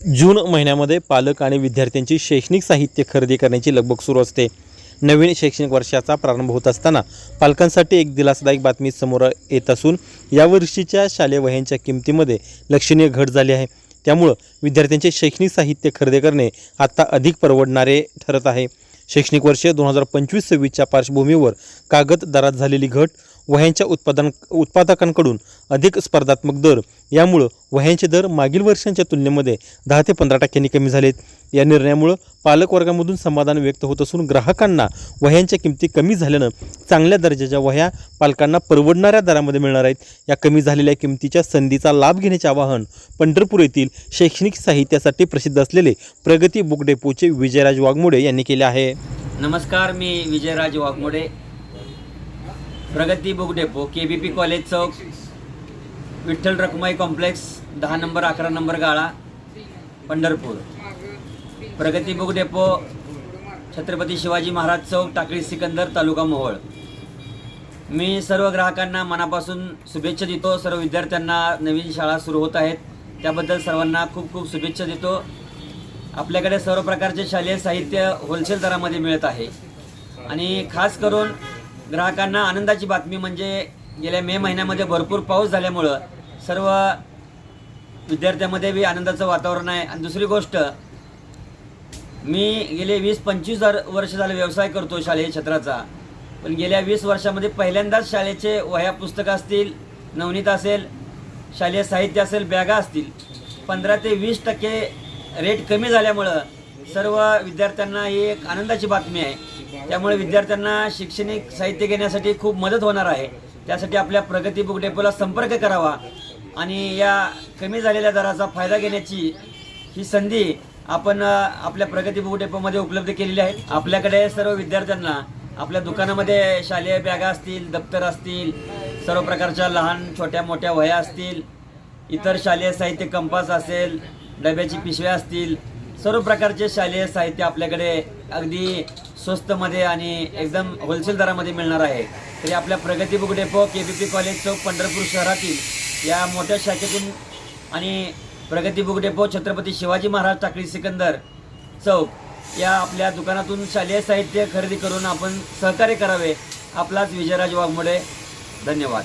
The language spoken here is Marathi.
जून महिन्यामध्ये पालक आणि विद्यार्थ्यांची शैक्षणिक साहित्य खरेदी करण्याची लगबग सुरू असते. नवीन शैक्षणिक वर्षाचा प्रारंभ होत असताना पालकांसाठी एक दिलासादायक बातमी समोर येत असून यावर्षीच्या शालेय वह्यांच्या किमतीमध्ये लक्षणीय घट झाली आहे. त्यामुळं विद्यार्थ्यांचे शैक्षणिक साहित्य खरेदी करणे आता अधिक परवडणारे ठरत आहे. शैक्षणिक वर्ष दोन हजार पंचवीस सव्वीसच्या पार्श्वभूमीवर कागद दरात झालेली घट वह्यांच्या उत्पादन उत्पादकांकडून अधिक स्पर्धात्मक दर. यामुळं वह्यांचे दर मागील वर्षांच्या तुलनेमध्ये दहा ते पंधरा टक्क्यांनी कमी झालेत. या निर्णयामुळं पालक वर्गामधून समाधान व्यक्त होत असून ग्राहकांना वह्यांच्या किमती कमी झाल्यानं चांगल्या दर्जाच्या वह्या पालकांना परवडणाऱ्या दरामध्ये मिळणार आहेत. या कमी झालेल्या किमतीच्या संधीचा लाभ घेण्याचे आवाहन पंढरपूर येथील शैक्षणिक साहित्यासाठी प्रसिद्ध असलेले प्रगती बुक डेपोचे विजयराज वाघमोडे यांनी केले आहे. नमस्कार मी Vijayraj Waghmode. Pragati book depot K B P college चौक विठ्ठल रखुमाई कॉम्प्लेक्स दहा नंबर अकरा नंबर गाळा पंढरपूर. प्रगती बुक डेपो छत्रपती शिवाजी महाराज चौक टाकळी सिकंदर तालुका मोहोळ. मी सर्व ग्राहकांना मनापासून शुभेच्छा देतो. सर्व विद्यार्थ्यांना नवीन शाळा सुरू होत आहेत. त्याबद्दल सर्वांना खूप खूप शुभेच्छा देतो. आपल्याकडे सर्व प्रकारचे शालेय साहित्य होलसेल दरामध्ये मिळत आहे. आणि खास करून ग्राहकांना आनंदाची बातमी म्हणजे गेल्या मे महिन्यामध्ये भरपूर पाऊस झाल्यामुळं सर्व विद्यार्थ्यांमध्ये बी आनंदाचं वातावरण आहे. आणि दुसरी गोष्ट मी गेले वीस पंचवीस हजार वर्ष झाले व्यवसाय करतो शालेय क्षेत्राचा पण गेल्या वीस वर्षामध्ये पहिल्यांदाच शाळेचे वह्या पुस्तकं असतील नवनीत असेल शालेय साहित्य असेल बॅगा असतील पंधरा ते वीस टक्के रेट कमी झाल्यामुळं सर्व विद्यार्थ्यांना ही एक आनंदाची बातमी आहे. त्यामुळे विद्यार्थ्यांना शैक्षणिक साहित्य घेण्यासाठी खूप मदत होणार आहे. त्यासाठी आपल्या प्रगती बुक डेपोला संपर्क करावा आणि या कमी झालेल्या दराचा फायदा घेण्याची ही संधी आपण आपल्या प्रगती बुक डेपोमध्ये उपलब्ध केलेली आहे. आपल्याकडे सर्व विद्यार्थ्यांना आपल्या दुकानामध्ये शालेय बॅगा असतील दप्तर असतील सर्व प्रकारच्या लहान छोट्या मोठ्या वह्या असतील इतर शालेय साहित्य कंपास असेल डब्याची पिशव्या असतील सर्व प्रकारचे शालेय साहित्य आपल्याकडे अगदी स्वस्तमध्ये आणि एकदम होलसेल दरामध्ये मिळणार आहे. तरी आपल्या Pragati book depot K B P college चौक पंढरपूर शहरातील या मोठ्या शाखेतून आणि प्रगती बुक डेपो छत्रपती शिवाजी महाराज टाकळी सिकंदर चौक या आपल्या दुकानातून शालेय साहित्य खरेदी करून आपण सहकार्य करावे आपलाच विजयराज वाघमोडे. धन्यवाद.